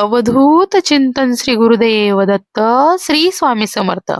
अवधूत चिंतन श्री गुरुदेव दत्त श्री स्वामी समर्थ.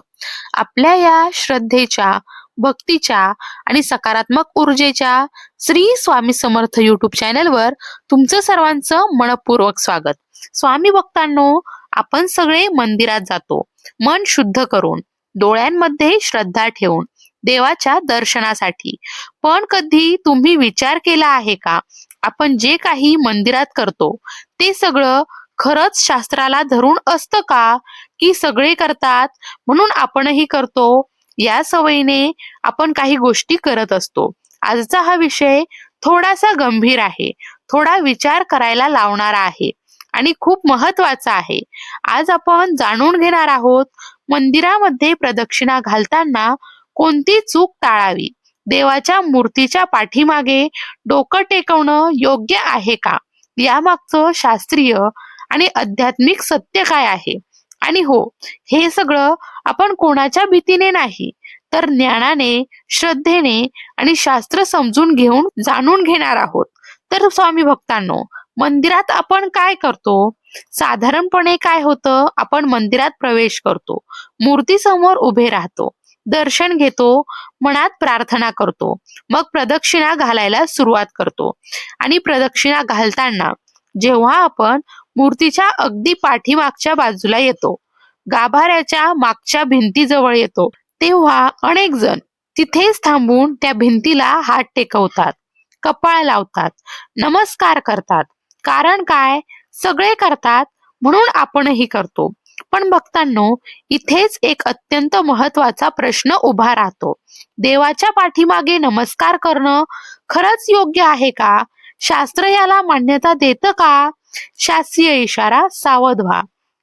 आपल्या या श्रद्धेच्या भक्तीच्या आणि सकारात्मक ऊर्जेच्या श्री स्वामी समर्थ युट्यूब चॅनलवर तुमचं सर्वांचं मनपूर्वक स्वागत. स्वामी भक्तांनो आपण सगळे मंदिरात जातो. मन शुद्ध करून डोळ्यांमध्ये श्रद्धा ठेवून देवाच्या दर्शनासाठी. पण कधी तुम्ही विचार केला आहे का? आपण जे काही मंदिरात करतो ते सगळं खरंच शास्त्राला धरून असतं का? की सगळे करतात म्हणून आपणही करतो? या सवयीने आपण काही गोष्टी करत असतो. आजचा हा विषय थोडासा गंभीर आहे. थोडा विचार करायला लावणारा आहे. आणि खूप महत्त्वाचा आहे. आज आपण जाणून घेणार आहोत मंदिरामध्ये प्रदक्षिणा घालताना कोणती चूक टाळावी? देवाच्या मूर्तीच्या पाठीमागे डोकं टेकवणं योग्य आहे का? यामागचं शास्त्रीय आणि आध्यात्मिक सत्य काय आहे? आणि हो हे सगळं आपण कोणाच्या भीतीने नाही तर ज्ञानाने श्रद्धेने आणि शास्त्र समजून घेऊन जाणून घेणार आहोत. तर स्वामी भक्तांनो मंदिरात आपण काय करतो? साधारणपणे काय होतं? आपण मंदिरात प्रवेश करतो. मूर्ती समोर उभे राहतो. दर्शन घेतो. मनात प्रार्थना करतो. मग प्रदक्षिणा घालायला सुरुवात करतो. आणि प्रदक्षिणा घालताना जेव्हा आपण मूर्तीच्या अगदी पाठीमागच्या बाजूला येतो. गाभाऱ्याच्या मागच्या भिंतीजवळ येतो. तेव्हा अनेक जण तिथेच थांबून त्या भिंतीला हात टेकवतात कपाळ लावतात नमस्कार करतात. कारण काय? सगळे करतात म्हणून आपणही करतो. पण भक्तांनो इथेच एक अत्यंत महत्त्वाचा प्रश्न उभा राहतो. देवाच्या पाठीमागे नमस्कार करणं खरंच योग्य आहे का? शास्त्र याला मान्यता देतं का? शास्त्रीय इशारा सावध व्हा.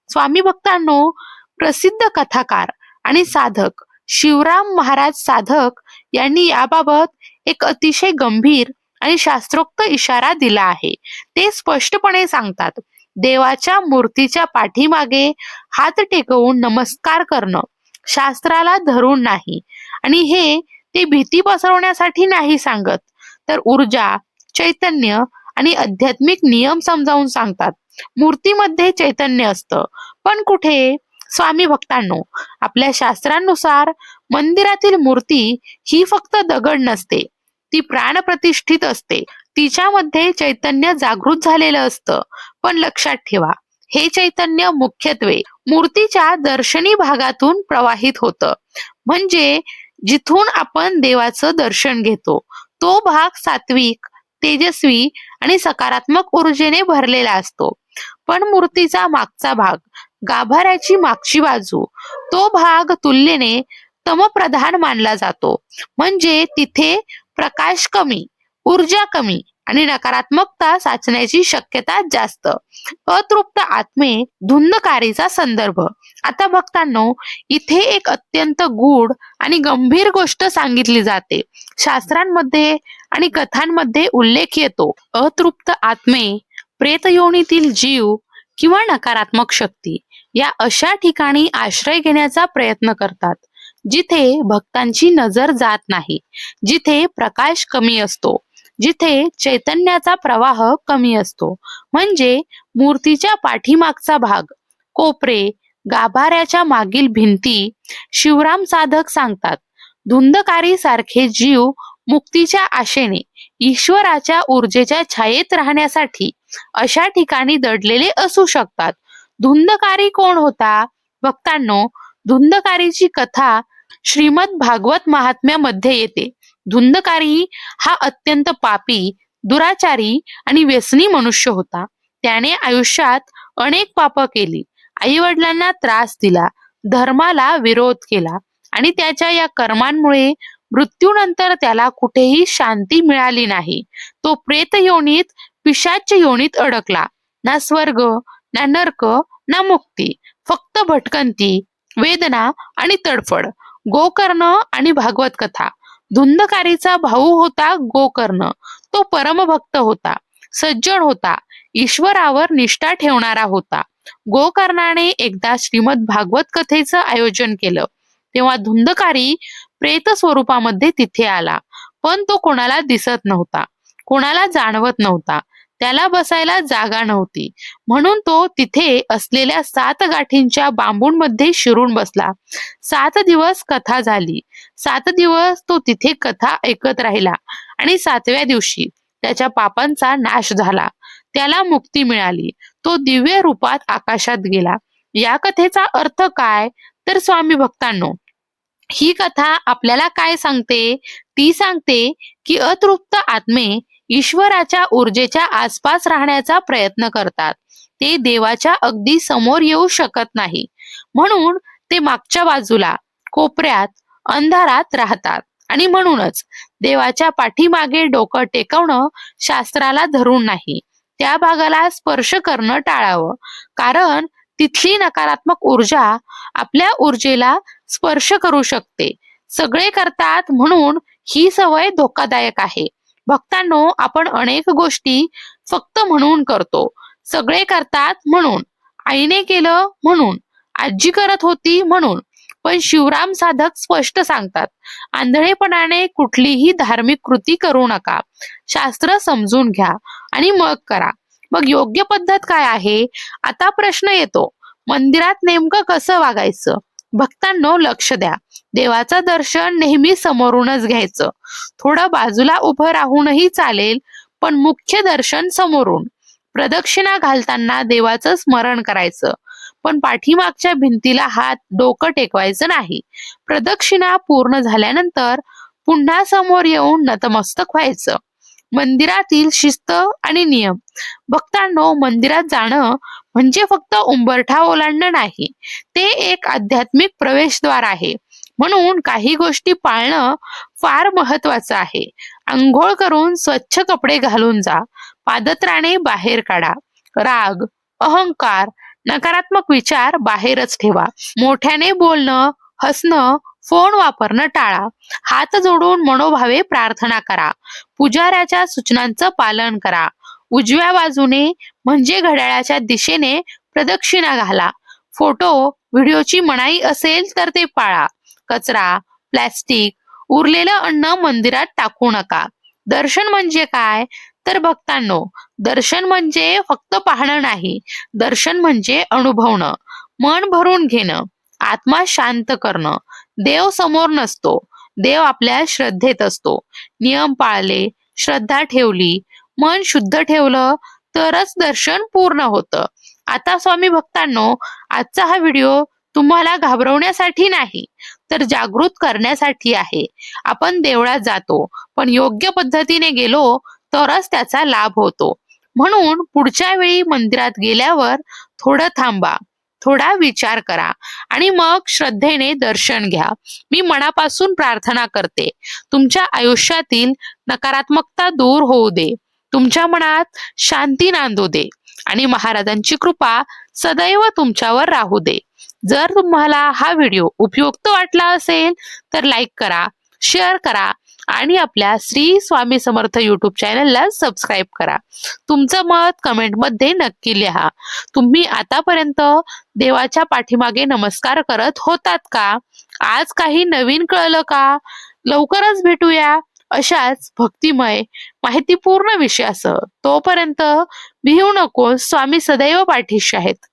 स्वामी भक्तांनो प्रसिद्ध कथाकार आणि साधक शिवराम महाराज साधक यांनी याबाबत एक अतिशय गंभीर आणि शास्त्रोक्त इशारा दिला आहे. ते स्पष्टपणे सांगतात देवाच्या मूर्तीच्या पाठीमागे हात टेकवून नमस्कार करणं शास्त्राला धरून नाही आणि हे ते भीती पसरवण्यासाठी नाही सांगत. तर ऊर्जा चैतन्य आणि आध्यात्मिक नियम समजावून सांगतात. मूर्तीमध्ये चैतन्य असतं. पण कुठे? स्वामी भक्तांनो आपल्या शास्त्रांनुसार मंदिरातील मूर्ती ही फक्त दगड नसते. ती प्राणप्रतिष्ठित असते. तिच्यामध्ये चैतन्य जागृत झालेलं असतं. पण लक्षात ठेवा हे चैतन्य मुख्यत्वे मूर्तीच्या दर्शनी भागातून प्रवाहित होतं. म्हणजे जिथून आपण देवाचं दर्शन घेतो. तो भाग सात्विक तेजस्वी आणि सकारात्मक ऊर्जेने भरलेला असतो. पण मूर्तीचा मागचा भाग गाभाऱ्याची मागची बाजू तो भाग तुलनेने तमप्रधान मानला जातो. म्हणजे तिथे प्रकाश कमी ऊर्जा कमी आणि नकारात्मकता साचण्याची शक्यता जास्त. अतृप्त आत्मे धुंदकारीचा संदर्भ. आता भक्तांनो इथे एक अत्यंत गूढ आणि गंभीर गोष्ट सांगितली जाते. शास्त्रांमध्ये आणि कथांमध्ये उल्लेख येतो अतृप्त आत्मे प्रेतयोनीतील जीव किंवा नकारात्मक शक्ती या अशा ठिकाणी आश्रय घेण्याचा प्रयत्न करतात जिथे भक्तांची नजर जात नाही जिथे प्रकाश कमी असतो जिथे चैतन्याचा प्रवाह कमी असतो. म्हणजे मूर्तीच्या पाठीमागचा भाग कोपरे गाभाऱ्याच्या मागील भिंती शिवराम साधक सांगतात धुंदकारी सारखे जीव मुक्तीच्या आशेने ईश्वराच्या ऊर्जेच्या छायेत राहण्यासाठी अशा ठिकाणी दडलेले असू शकतात. धुंदकारी कोण होता? भक्तांनो धुंदकारीची कथा श्रीमद भागवत महात्म्यामध्ये येते. धुंदकारी हा अत्यंत पापी दुराचारी आणि व्यसनी मनुष्य होता. त्याने आयुष्यात अनेक पाप केली. आई वडिलांना त्रास दिला. धर्माला विरोध केला. आणि त्याच्या या कर्मांमुळे मृत्यूनंतर त्याला कुठेही शांती मिळाली नाही. तो प्रेत योनीत पिशाच योनीत अडकला. ना स्वर्ग ना नर्क ना मुक्ती. फक्त भटकंती वेदना आणि तडफड. गोकर्ण आणि भागवत कथा. धुंदकारीचा भाऊ होता गोकर्ण. तो परमभक्त होता. सज्जन होता. ईश्वरावर निष्ठा ठेवणारा होता. गोकर्णाने एकदा श्रीमद भागवत कथेचं आयोजन केलं. तेव्हा धुंदकारी प्रेत स्वरूपामध्ये तिथे आला. पण तो कोणाला दिसत नव्हता. कोणाला जाणवत नव्हता. त्याला बसायला जागा नव्हती. म्हणून तो तिथे असलेल्या सात गाठींच्या बांबूंमध्ये शिरून बसला. सात दिवस कथा झाली. सात दिवस तो तिथे कथा ऐकत राहिला. आणि सातव्या दिवशी त्याच्या पापांचा नाश झाला. त्याला मुक्ती मिळाली. तो दिव्य रूपात आकाशात गेला. या कथेचा अर्थ काय? तर स्वामी भक्तांनो ही कथा आपल्याला काय सांगते? ती सांगते की अतृप्त आत्मे ईश्वराच्या ऊर्जेच्या आसपास राहण्याचा प्रयत्न करतात. ते देवाच्या अगदी समोर येऊ शकत नाही. म्हणून ते मागच्या बाजूला कोपऱ्यात अंधारात राहतात. आणि म्हणूनच देवाच्या पाठीमागे डोकं टेकवणं शास्त्राला धरून नाही. त्या भागाला स्पर्श करणं टाळावं. कारण तिथली नकारात्मक ऊर्जा आपल्या ऊर्जेला स्पर्श करू शकते. सगळे करतात म्हणून ही सवय धोकादायक आहे. भक्तांनो आपण अनेक गोष्टी फक्त म्हणून करतो. सगळे करतात म्हणून आईने केलं म्हणून आजी करत होती म्हणून. पण शिवराम साधक स्पष्ट सांगतात आंधळेपणाने कुठलीही धार्मिक कृती करू नका. शास्त्र समजून घ्या आणि मग करा. मग योग्य पद्धत काय आहे? आता प्रश्न येतो. मंदिरात नेमकं कसं वागायचं? भक्तांनो लक्ष द्या. देवाचं दर्शन नेहमी समोरूनच घ्यायचं. थोडं बाजूला उभं राहूनही चालेल पण मुख्य दर्शन समोरून. प्रदक्षिणा घालताना देवाचं स्मरण करायचं. पण पाठीमागच्या भिंतीला हात डोकं टेकवायचं नाही. प्रदक्षिणा पूर्ण झाल्यानंतर पुन्हा समोर येऊन नतमस्तक व्हायचं. मंदिरातील शिस्त आणि नियम. भक्तांनो मंदिरात जाणं म्हणजे फक्त उंबरठा ओलांडणं नाही ते एक आध्यात्मिक प्रवेशद्वार आहे. म्हणून काही गोष्टी पाळणं फार महत्वाचं आहे. आंघोळ करून स्वच्छ कपडे घालून जा पादत्राणे बाहेर काढा राग अहंकार नकारात्मक विचार बाहेरच ठेवा. मोठ्याने बोलणं हसणं फोन वापरणं टाळा. हात जोडून मनोभावे प्रार्थना करा. पुजाऱ्याच्या सूचनांचं पालन करा. उजव्या बाजूने म्हणजे घड्याळाच्या दिशेने प्रदक्षिणा घाला. फोटो व्हिडिओची मनाई असेल तर ते पाळा. कचरा प्लॅस्टिक उरलेलं अन्न मंदिरात टाकू नका. दर्शन म्हणजे काय? तर भक्तांनो दर्शन म्हणजे फक्त पाहणं नाही. दर्शन म्हणजे अनुभवणं. मन भरून घेणं. आत्मा शांत करणं. देव समोर नसतो. देव आपल्या श्रद्धेत असतो. नियम पाळले श्रद्धा ठेवली मन शुद्ध ठेवलं तरच दर्शन पूर्ण होतं. आता स्वामी भक्तांनो आजचा हा व्हिडिओ तुम्हाला घाबरवण्यासाठी नाही तर जागृत करण्यासाठी आहे. आपण देवळात जातो पण योग्य पद्धतीने गेलो तरच त्याचा लाभ होतो. म्हणून पुढच्या वेळी मंदिरात गेल्यावर थोडं थांबा थोडा विचार करा आणि मग श्रद्धेने दर्शन घ्या. मी मनापासून प्रार्थना करते. तुमच्या आयुष्यातील नकारात्मकता दूर होऊ दे. तुमच्या मनात शांती नांदू दे आणि महाराजांची कृपा सदैव तुमच्यावर राहू दे. जर तुम्हाला हा व्हिडिओ उपयुक्त वाटला असेल तर लाईक करा शेअर करा आणि आपल्या श्री स्वामी समर्थ युट्यूब चॅनलला सबस्क्राईब करा. तुमचं मत कमेंटमध्ये नक्की लिहा. तुम्ही आतापर्यंत देवाच्या पाठीमागे नमस्कार करत होतात का? आज काही नवीन कळलं का? लवकरच भेटूया. अशाच भक्तिमय माहितीपूर्ण विषयासह तोपर्यंत भिवू नको स्वामी सदैव पाठीशी आहेत.